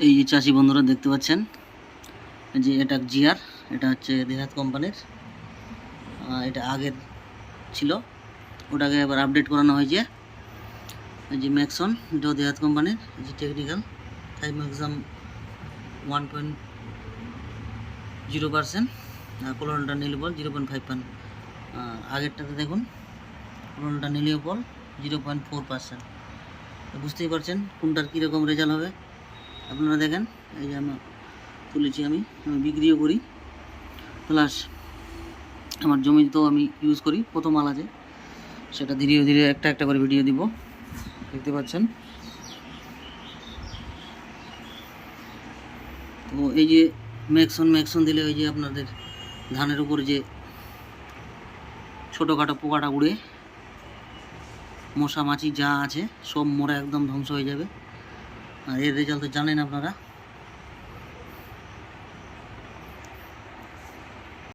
এই যে চাষি বন্ধুরা দেখতে পাচ্ছেন? যে এটা জিআর এটা হচ্ছে দেহাত কোম্পানির। এটা আগের ছিল। ওটাকে এবার আপডেট করানো হয়েছে। যে ম্যাক্সন এটাও দেহাত কোম্পানির। যে টেকনিক্যাল ফাইভ ম্যাক্সাম ওয়ান পয়েন্ট জিরো পার্সেন্ট আর কোলোনটা নীলবল জিরো পয়েন্ট ফাইভ পয়েন্ট আগেরটাতে দেখুন কোলোনটা বল জিরো পয়েন্ট ফোর পার্সেন্ট বুঝতেই পারছেন কোনটার কীরকম রেজাল্ট হবে। আপনারা দেখেন, এই যে আমার তুলেছি আমি আমি বিক্রিও করি। প্লাস আমার জমিতেও আমি ইউজ করি, প্রথম আছে। সেটা ধীরে ধীরে একটা একটা করে ভিডিও দিব। দেখতে পাচ্ছেন? তো এই যে ম্যাক্সন ম্যাক্সন দিলে ওই যে আপনাদের ধানের উপর যে ছোটোখাটো পোকাটা উড়ে, মশা, মাছি যা আছে, সব মরা একদম ধ্বংস হয়ে যাবে। আর এর রেজাল্ট তো জানেন আপনারা।